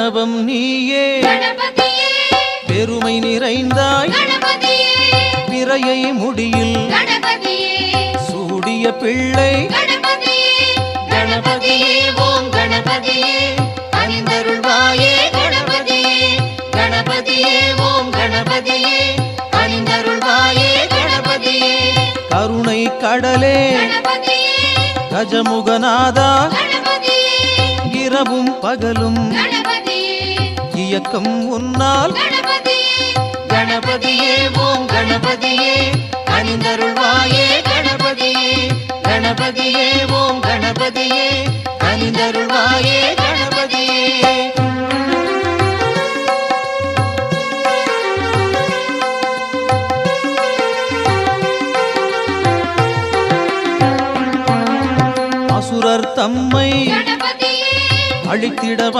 பிரணவம் நீயே. பெருமை நிறைந்தாய். பிறையை முடியில். சூடிய பிள்ளை. கணபதியே. ஓம் கணபதியே. அணிந்தருள்வாயே கணபதியே. கணபதியே ஓம் கணபதியே. அணிந்தருள்வாயே கணபதியே. கருணை கடலே. கஜமுகநாதா. இரவும் பகலும். இயக்கம் உன்னால் கணபதியே ஓம் கணபதியே அணிந்தருள்வாயே கணபதியே. கணபதியே ஓம் கணபதியே அணிந்தருள்வாயே கணபதியே. அசுரர் தம்மை அழித்திட